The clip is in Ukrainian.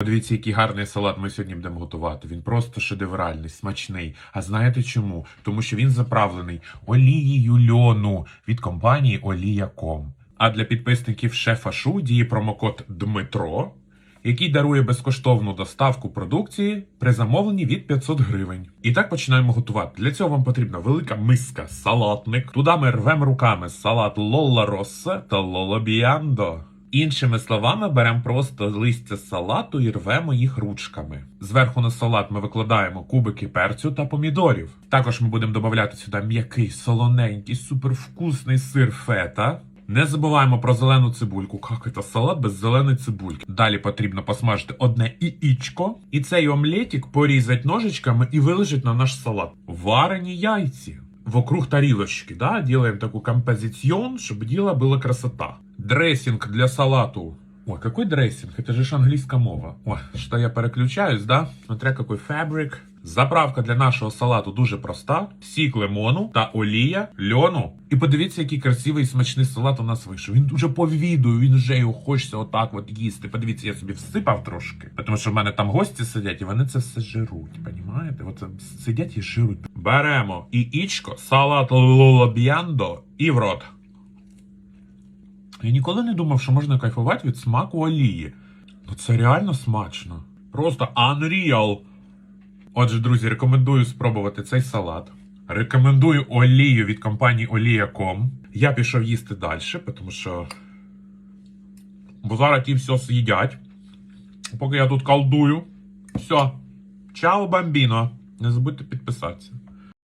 Подивіться, який гарний салат ми сьогодні будемо готувати. Він просто шедевральний, смачний. А знаєте чому? Тому що він заправлений олією льону від компанії Олія.ком. А для підписників шефа Шу діє промокод Дмитро, який дарує безкоштовну доставку продукції при замовленні від 500 гривень. І так починаємо готувати. Для цього вам потрібна велика миска, салатник. Туди ми рвемо руками салат Лолла Росса та Лоло Біандо. Іншими словами, беремо просто листя салату і рвемо їх ручками. Зверху на салат ми викладаємо кубики перцю та помідорів. Також ми будемо додавати сюди м'який, солоненький, супервкусний сир фета. Не забуваємо про зелену цибульку. Як це салат без зеленої цибульки. Далі потрібно посмажити одне яєчко. І цей омлетик порізати ножичками і виложити на наш салат. Варені яйці Вокруг тарілочки, да, делаем такую композицион, чтобы дело была красота. Дрессинг для салату. Ой, какой дрессинг? Это же ж английская мова. Ой, что я переключаюсь, да? Смотря какой фабрик. Заправка для нашого салату дуже проста: сік лимону та олія, льону. І подивіться, який красивий і смачний салат у нас вийшов. Він дуже повідує, він вже його хочеться отак от їсти. Подивіться, я собі всипав трошки, тому що в мене там гості сидять, і вони це все жируть. Понімаєте? Оце сидять і жируть. Беремо яєчко, салат лолобіандо і в рот. Я ніколи не думав, що можна кайфувати від смаку олії. Ну це реально смачно. Просто unreal. Отже, друзі, рекомендую спробувати цей салат. Рекомендую олію від компанії Олія.ком. Я пішов їсти далі, тому що. Бо зараз ті все з'їдять. Поки я тут колдую. Все. Чао, бамбіно. Не забудьте підписатися.